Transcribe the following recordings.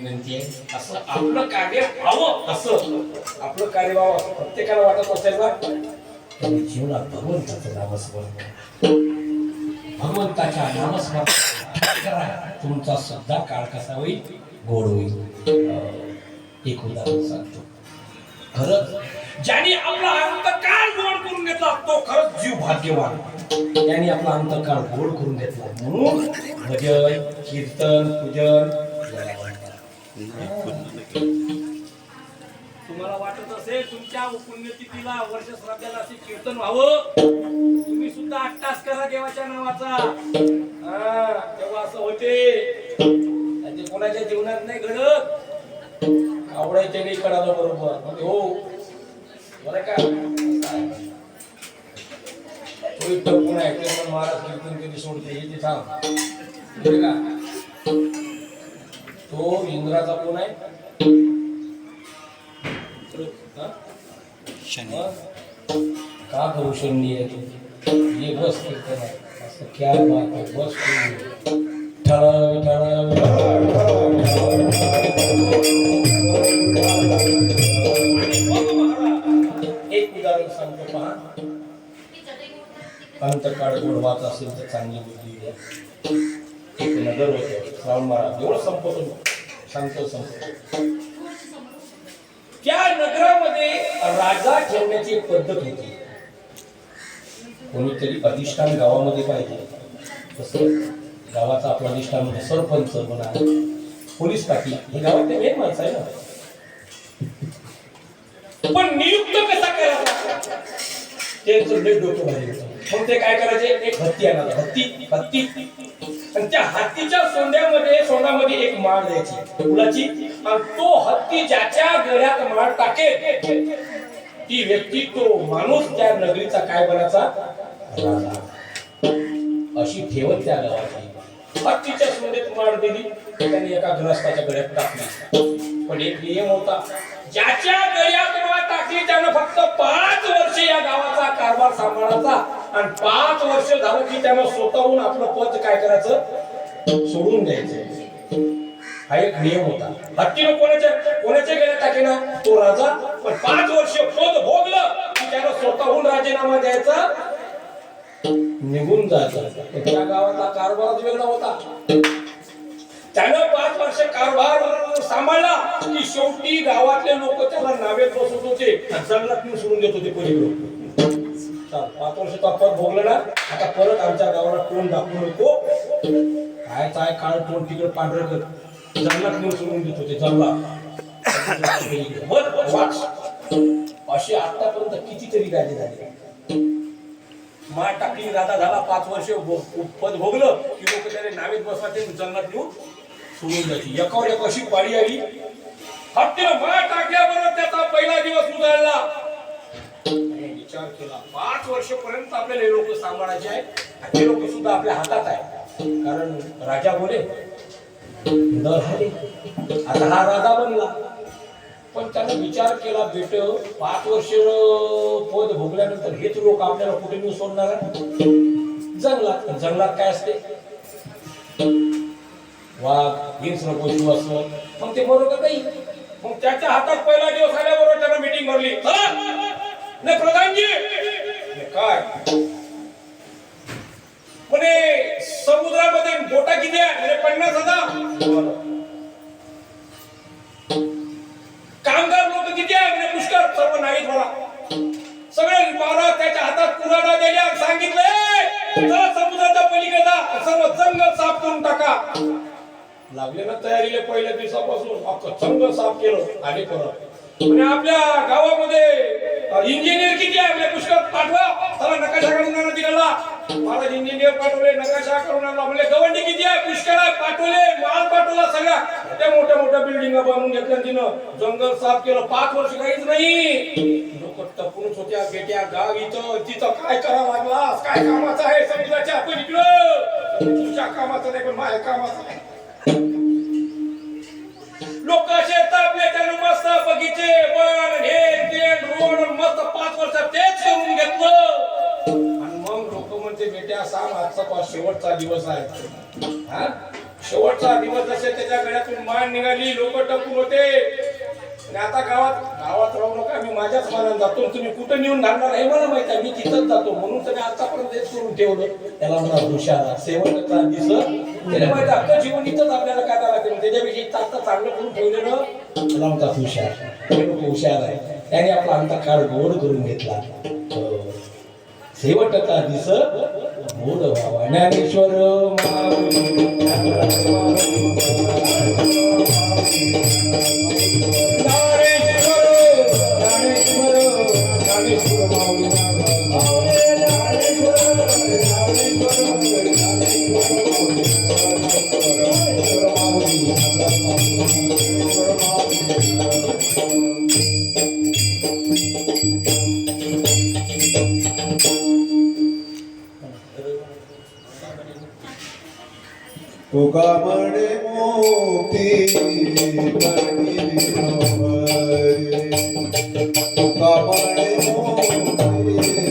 विनंती आहे. असं आपलं कार्य व्हावं असं. आपलं कार्य व्हावं असं प्रत्येकाला वाटत असेल ना? त्यांनी जीवनात भगवंताचं नामस्मरण. भगवंताच्या नामस्मरण करा. तुमचा सुद्धा काळ कसा होईल? गोड होईल. एक उदाहरण सांगतो. खरंच ज्याने आपला अंतकाळ गोड करून घेतला तो खरंच जीव भाग्यवान. त्याने आपला अंतकाळ गोड करून घेतला. म्हणून भजन कीर्तन पूजन तुम्हाला वाटत असेल तुमच्या पुण्यतिथीला वर्ष श्राद्धाला असे कीर्तन व्हावं? तुम्ही सुद्धा अट्टास करा देवाच्या नावाचा. हा, तेव्हा असं होते. ते कोणाच्या जीवनात नाही घडत. आवडायचे नाही कळालं बरोबर. म्हणजे हो. बरं का? पण महाराज कीर्तन कधी सोडते? हे ते सांग का? तो इंद्राचा कोण आहे? का करू शून्य आहे तू? ये बस कीर्तन आहे. असं क्या बात आहे. बस ठळ ठळ एक उदाहरण सांगतो पहा. अंतकाळ गोडवाचा असेल तर चांगली बुद्धी एक नगर होतं. श्रावण महाराज एवढं संपतो शांत संपतो त्या नगरामध्ये राजा ठेवण्याची एक पद्धत होती. कोणीतरी अधिष्ठान गावामध्ये पाहिजे. तसं गावाचा आपला अधिष्ठान म्हणजे सरपंच म्हणा पोलीस पाटील. हे गावातले मेन माणसं आहे ना. पण नियुक्त कसा करायचा त्यांचं डोकं भारी होतं. मग ते काय करायचे? एक हत्ती आणायला हत्ती हत्ती. आणि त्या हत्तीच्या सोंड्यामध्ये सोंडामध्ये एक माळ द्यायची. फुलाची. आणि तो हत्ती ज्याच्या गळ्यात माळ टाकेल ती व्यक्ती तो माणूस त्या नगरीचा काय बनायचा? अशी ठेवत त्या गावाची. हत्तीच्या सोंडेत माळ दिली. त्याने एका ग्रस्ताच्या गळ्यात टाकली. पण एक नियम होता. ज्याच्या गळ्यात माळ टाकली त्यानं फक्त पाच वर्ष या गावाचा कारभार सांभाळायचा. आणि पाच वर्ष झालं की त्यानं स्वतःहून आपलं पद काय करायचं? सोडून द्यायचं. हा एक नियम होता. हत्तीनं कोणाच्या कोणाच्या गेल्या टाके ना तो राजा. पण पाच वर्ष पद भोगलं की त्यानं स्वतःहून राजीनामा द्यायचा. निघून जायचं. त्या गावाचा कारभार वेगळा होता. त्यानं पाच वर्ष कारभार सांभाळला की शेवटी गावातले लोक त्याला नावेत बसत होते आणि सोडून देत होते पहिले पाच वर्ष तो पद भोगलं ना आता परत आमच्या गावाला तोंड दाखवू नको. काय काय काळ तोंड तिकडे पांढरं कर. जंगलात नेऊन सोडून देत होते जंगला असे अशी आतापर्यंत कितीतरी गाडी झाली. माळ टाकली दादा झाला पाच वर्ष पद भोगलं की लोक त्याने नावेत बसवायचे ते जंगलात नेऊन सोडून जायची एकावर एक अशी पाळी आली. हत्ती माळ टाकल्याबरोबर त्याचा पहिला दिवस उजळला. विचार केला. पाच वर्षपर्यंत आपल्याला हे लोक सांभाळायचे आहे आणि लोक सुद्धा आपल्या हातात आहे कारण राजा बोले दर आता हा राजा बनला. पण त्यानं विचार केला बेट पाच वर्ष पद भोगल्यानंतर हेच लोक आपल्याला कुठे नेऊन सोडणार आहे जंगलात. जंगलात काय असते? वाघ हिंस्र पशु असं. मग ते बरोबर नाही. मग त्याच्या हातात पहिला दिवस आल्याबरोबर त्यानं मीटिंग भरली. नाही प्रधानजी काय म्हणे समुद्रामध्ये बोटा किती आहे पन्नास हजार कामगार लोक किती आहे म्हणजे पुष्कळ सर्व नाहीत मला सगळे महाराज त्याच्या हातात कुराडा दिल्या सांगितलं चला समुद्राच्या पलीकडे जा सर्व जंगल साफ करून टाका लागले ना तयारीला पहिल्या दिवसापासून अख्खं जंगल साफ केलं आणि परत म्हणजे आपल्या गावामध्ये आपण इंजिनियर पाठवले नकाशा करून आणला म्हणजे गवंडी किती आहे? पुष्कळ आहे. पाठवले माल पाठवला सगळ्या त्या मोठ्या मोठ्या बिल्डिंग बांधून घेतल्या तिनं जंगल साफ केलं. पाच वर्ष काहीच नाही. लोक टपूनच होत्या बेट्या गाव इथं तिथं काय करावं लागला? काय कामाचं आहे? समितीच्या आपण इकडं. तुझ्या कामाचं नाही पण माझ्या कामाचं नाही. लोक शेतात त्यानं मस्त बगीचे वन हे ते रोड मस्त पाच वर्ष तेच करून घेतलं. म्हणते बेट्या सांग आजचा पाच शेवटचा दिवस आहे. हा? शेवटचा दिवस जसे त्याच्या गळ्यातून मान निघाली लोक टपून होते. आणि आता गावात गावात राहू नका मी माझ्याच मानात जातो. तुम्ही कुठं नेऊन घालणार हे मला माहीत आहे. मी तिथंच जातो. म्हणून तर मी आतापर्यंत हेच करून ठेवलं. त्याला म्हणा हुशार सेवकाचा दिस त्याला माहिती अख्खं जीवन इथंच आपल्याला काय लागते त्याच्याविषयी आता चांगलं करून ठेवलेलं. त्याला म्हणतात हुशार. हे लोक हुशार आहे त्याने आपला अंतकाळ गोड करून घेतला. शेवटचा दिस गोड ज्ञानेश्वर কামড়ে মোতি কামড়ে মোতি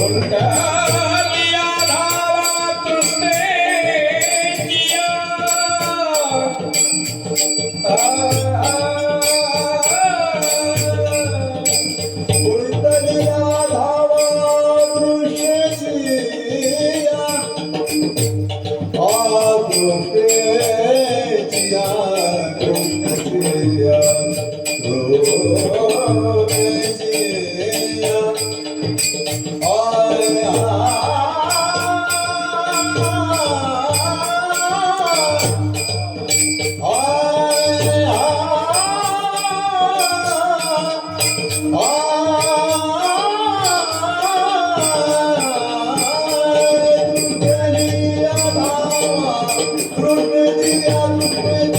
Hola. Prometi a tu